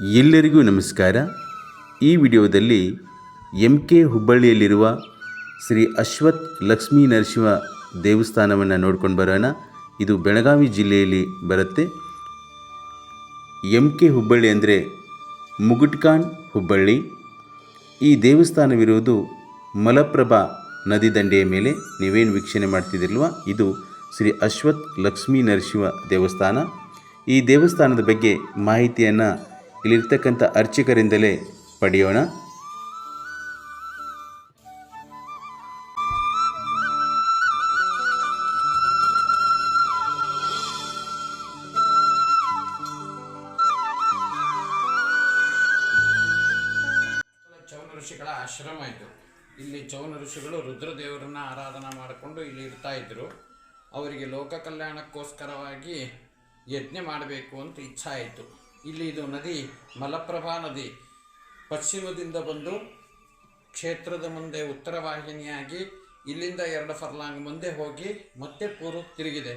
ಎಲ್ಲರಿಗೂ ನಮಸ್ಕಾರ. ಈ ವಿಡಿಯೋದಲ್ಲಿ ಎಂ ಕೆ ಹುಬ್ಬಳ್ಳಿಯಲ್ಲಿರುವ ಶ್ರೀ ಅಶ್ವಥ್ ಲಕ್ಷ್ಮೀ ನರಸಿಂಹ ದೇವಸ್ಥಾನವನ್ನು ನೋಡ್ಕೊಂಡು ಬರೋಣ. ಇದು ಬೆಳಗಾವಿ ಜಿಲ್ಲೆಯಲ್ಲಿ ಬರುತ್ತೆ. ಎಂ ಕೆ ಹುಬ್ಬಳ್ಳಿ ಅಂದರೆ ಮುಗುಟ್ಕಾನ್ ಹುಬ್ಬಳ್ಳಿ. ಈ ದೇವಸ್ಥಾನವಿರುವುದು ಮಲಪ್ರಭಾ ನದಿ ದಂಡೆಯ ಮೇಲೆ ನೀವೇನು ವೀಕ್ಷಣೆ ಮಾಡ್ತಿದ್ದಿಲ್ವ ಇದು ಶ್ರೀ ಅಶ್ವಥ್ ಲಕ್ಷ್ಮೀ ನರಸಿಂಹ ದೇವಸ್ಥಾನ. ಈ ದೇವಸ್ಥಾನದ ಬಗ್ಗೆ ಮಾಹಿತಿಯನ್ನು ಇಲ್ಲಿರ್ತಕ್ಕಂಥ ಅರ್ಚಕರಿಂದಲೇ ಪಡೆಯೋಣ. ಆಶ್ರಮ ಇದು. ಇಲ್ಲಿ ಚೌನ ಋಷಿಗಳು ರುದ್ರದೇವರನ್ನ ಆರಾಧನಾ ಮಾಡಿಕೊಂಡು ಇಲ್ಲಿ ಇರ್ತಾ ಇದ್ರು. ಅವರಿಗೆ ಲೋಕ ಕಲ್ಯಾಣಕ್ಕೋಸ್ಕರವಾಗಿ ಯಜ್ಞ ಮಾಡಬೇಕು ಅಂತ ಇಚ್ಛಾ ಆಯಿತು ಇಲ್ಲಿ ಇದು ನದಿ, ಮಲಪ್ರಭಾ ನದಿ. ಪಶ್ಚಿಮದಿಂದ ಬಂದು ಕ್ಷೇತ್ರದ ಮುಂದೆ ಉತ್ತರ ವಾಹಿನಿಯಾಗಿ, ಇಲ್ಲಿಂದ ಎರಡು ಫರ್ಲಾಂಗ್ ಮುಂದೆ ಹೋಗಿ ಮತ್ತೆ ಪೂರ್ವಕ್ಕೆ ತಿರುಗಿದೆ.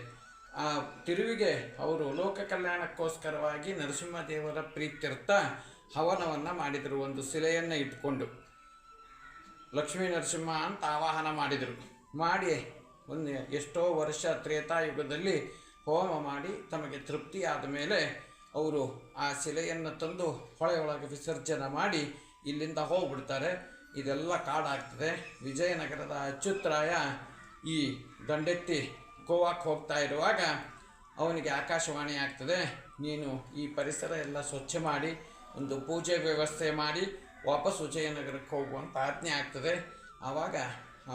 ಆ ತಿರುವಿಗೆ ಅವರು ಲೋಕ ಕಲ್ಯಾಣಕ್ಕೋಸ್ಕರವಾಗಿ ನರಸಿಂಹದೇವರ ಪ್ರೀತ್ಯರ್ಥ ಹವನವನ್ನು ಮಾಡಿದರು, ಒಂದು ಶಿಲೆಯನ್ನು ಇಟ್ಕೊಂಡು. ಲಕ್ಷ್ಮೀ ನರಸಿಂಹ ಅಂತ ಆವಾಹನ ಮಾಡಿದರು. ಮಾಡಿ ಒಂದು ಎಷ್ಟೋ ವರ್ಷ ತ್ರೇತಾಯುಗದಲ್ಲಿ ಹೋಮ ಮಾಡಿ ತಮಗೆ ತೃಪ್ತಿ ಆದ ಮೇಲೆ ಅವರು ಆ ಶಿಲೆಯನ್ನು ತಂದು ಹೊಳೆಯೊಳಗೆ ವಿಸರ್ಜನೆ ಮಾಡಿ ಇಲ್ಲಿಂದ ಹೋಗ್ಬಿಡ್ತಾರೆ. ಇದೆಲ್ಲ ಕಾಡಾಗ್ತದೆ. ವಿಜಯನಗರದ ಅಚ್ಯುತ್ರಾಯ ಈ ದಂಡೆತ್ತಿ ಗೋವಾಕ್ಕೆ ಹೋಗ್ತಾ ಇರುವಾಗ ಅವನಿಗೆ ಆಕಾಶವಾಣಿ ಆಗ್ತದೆ. ನೀನು ಈ ಪರಿಸರ ಎಲ್ಲ ಸ್ವಚ್ಛ ಮಾಡಿ, ಒಂದು ಪೂಜೆ ವ್ಯವಸ್ಥೆ ಮಾಡಿ ವಾಪಸ್ ವಿಜಯನಗರಕ್ಕೆ ಹೋಗುವಂಥ ಆಜ್ಞೆ ಆಗ್ತದೆ. ಆವಾಗ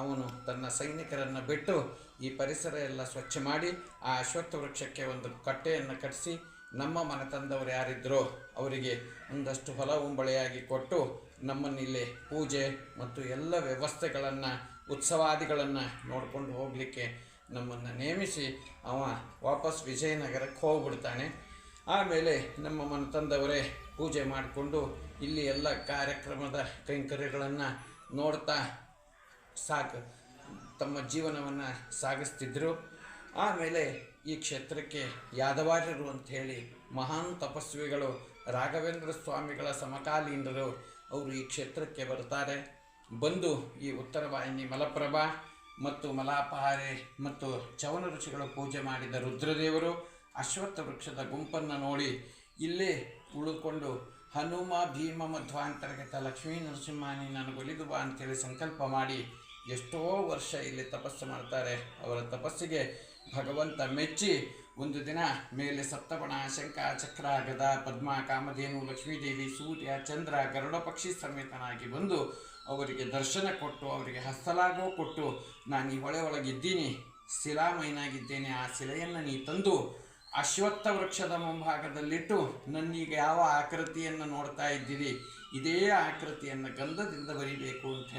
ಅವನು ತನ್ನ ಸೈನಿಕರನ್ನು ಬಿಟ್ಟು ಈ ಪರಿಸರ ಎಲ್ಲ ಸ್ವಚ್ಛ ಮಾಡಿ, ಆ ಅಶ್ವತ್ಥ ವೃಕ್ಷಕ್ಕೆ ಒಂದು ಕಟ್ಟೆಯನ್ನು ಕಟ್ಟಿಸಿ ನಮ್ಮ ಮನೆತಂದವರು ಯಾರಿದ್ದರೋ ಅವರಿಗೆ ಒಂದಷ್ಟು ಹೊಲ ಉಂಬಳೆಯಾಗಿ ಕೊಟ್ಟು ನಮ್ಮನ್ನಿಲ್ಲಿ ಪೂಜೆ ಮತ್ತು ಎಲ್ಲ ವ್ಯವಸ್ಥೆಗಳನ್ನು, ಉತ್ಸವಾದಿಗಳನ್ನು ನೋಡಿಕೊಂಡು ಹೋಗಲಿಕ್ಕೆ ನಮ್ಮನ್ನು ನೇಮಿಸಿ ಅವ ವಾಪಸ್ ವಿಜಯನಗರಕ್ಕೆ ಹೋಗ್ಬಿಡ್ತಾನೆ. ಆಮೇಲೆ ನಮ್ಮ ಮನೆತಂದವರೇ ಪೂಜೆ ಮಾಡಿಕೊಂಡು ಇಲ್ಲಿ ಎಲ್ಲ ಕಾರ್ಯಕ್ರಮದ ಕೈಂಕರ್ಯಗಳನ್ನು ನೋಡ್ತಾ ಸಾಕು, ತಮ್ಮ ಜೀವನವನ್ನು ಸಾಗಿಸ್ತಿದ್ರು. ಆಮೇಲೆ ಈ ಕ್ಷೇತ್ರಕ್ಕೆ ಯಾದವಾರ್ಯರು ಹೇಳಿ ಮಹಾನ್ ತಪಸ್ವಿಗಳು ರಾಘವೇಂದ್ರ ಸ್ವಾಮಿಗಳ ಸಮಕಾಲೀನರು ಅವರು ಈ ಕ್ಷೇತ್ರಕ್ಕೆ ಬರ್ತಾರೆ ಬಂದು ಈ ಉತ್ತರ ವಾಹಿನಿ ಮಲಪ್ರಭಾ ಮತ್ತು ಮಲಾಪಹಾರೆ ಮತ್ತು ಚವನ ಋಷಿಗಳು ಪೂಜೆ ಮಾಡಿದ ರುದ್ರದೇವರು ಅಶ್ವತ್ಥ ವೃಕ್ಷದ ಗುಂಪನ್ನು ನೋಡಿ ಇಲ್ಲೇ ಉಳಿದುಕೊಂಡು ಹನುಮ, ಭೀಮ ಮಧ್ವಾಂತರ್ಗತ ಲಕ್ಷ್ಮೀ ನರಸಿಂಹನಿ ನನಗೊಲಿದು ಬಾ ಅಂತೇಳಿ ಸಂಕಲ್ಪ ಮಾಡಿ ಎಷ್ಟೋ ವರ್ಷ ಇಲ್ಲಿ ತಪಸ್ಸು ಮಾಡ್ತಾರೆ. ಅವರ ತಪಸ್ಸಿಗೆ ಭಗವಂತ ಮೆಚ್ಚಿ ಒಂದು ದಿನ ಮೇಲೆ ಸಪ್ತಪಣ ಶಂಕ ಚಕ್ರ, ಗದ, ಪದ್ಮ, ಕಾಮಧೇನು, ಲಕ್ಷ್ಮೀದೇವಿ, ಸೂರ್ಯ, ಚಂದ್ರ, ಗರುಡ ಪಕ್ಷಿ ಸಮೇತನಾಗಿ ಬಂದು ಅವರಿಗೆ ದರ್ಶನ ಕೊಟ್ಟು, ಅವರಿಗೆ ಹಸ್ತಲಾಗೋ ಕೊಟ್ಟು, ನಾನು ಈ ಹೊಳೆ ಒಳಗಿದ್ದೀನಿ, ಶಿಲಾಮಯನಾಗಿದ್ದೇನೆ, ಆ ಶಿಲೆಯನ್ನು ನೀ ತಂದು ಅಶ್ವತ್ಥ ವೃಕ್ಷದ ಮುಂಭಾಗದಲ್ಲಿಟ್ಟು ನನ್ನೀಗ ಯಾವ ಆಕೃತಿಯನ್ನು ನೋಡ್ತಾ ಇದ್ದೀರಿ? ಇದೇ ಆಕೃತಿಯನ್ನು ಗಂಧದಿಂದ ಬರಿಬೇಕು ಅಂತ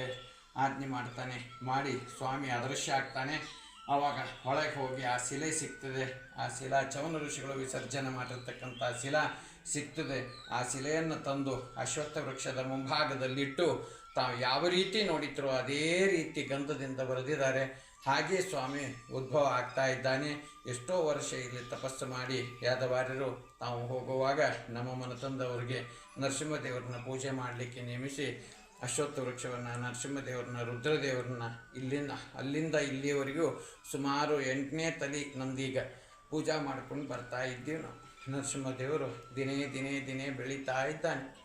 ಆಜ್ಞೆ ಮಾಡ್ತಾನೆ. ಮಾಡಿ, ಸ್ವಾಮಿ ಅದೃಶ್ಯ ಆಗ್ತಾನೆ. ಆವಾಗ ಹೊಳಗೆ ಹೋಗಿ ಆ ಶಿಲೆ ಸಿಗ್ತದೆ. ಆ ಶಿಲಾ ಚವನ ಋಷಿಗಳು ವಿಸರ್ಜನೆ ಮಾಡಿರ್ತಕ್ಕಂಥ ಶಿಲಾ ಸಿಗ್ತದೆ. ಆ ಶಿಲೆಯನ್ನು ತಂದು ಅಶ್ವತ್ಥ ವೃಕ್ಷದ ಮುಂಭಾಗದಲ್ಲಿಟ್ಟು ತಾವು ಯಾವ ರೀತಿ ನೋಡಿದ್ರು ಅದೇ ರೀತಿ ಗಂಧದಿಂದ ಬರೆದಿದ್ದಾರೆ. ಹಾಗೆ ಸ್ವಾಮಿ ಉದ್ಭವ ಆಗ್ತಾ ಇದ್ದಾನೆ. ಎಷ್ಟೋ ವರ್ಷ ಇಲ್ಲಿ ತಪಸ್ಸು ಮಾಡಿ ಯಾದವಾರ್ಯರು ತಾವು ಹೋಗುವಾಗ ನಮ್ಮ ಮನತಂದವರಿಗೆ ನರಸಿಂಹದೇವರನ್ನ ಪೂಜೆ ಮಾಡಲಿಕ್ಕೆ ನೇಮಿಸಿ ಅಶ್ವತ್ಥ ವೃಕ್ಷವನ್ನು ನರಸಿಂಹದೇವರನ್ನ, ರುದ್ರದೇವರನ್ನ ಇಲ್ಲಿಂದ, ಅಲ್ಲಿಂದ ಇಲ್ಲಿಯವರೆಗೂ ಸುಮಾರು ಎಂಟನೇ ತಲಿ ನಂದೀಗ ಪೂಜಾ ಮಾಡ್ಕೊಂಡು ಬರ್ತಾ ಇದ್ದೀವಿ ನಾವು. ನರಸಿಂಹದೇವರು ದಿನೇ ದಿನೇ ದಿನೇ ಬೆಳೀತಾ ಇದ್ದಾನೆ.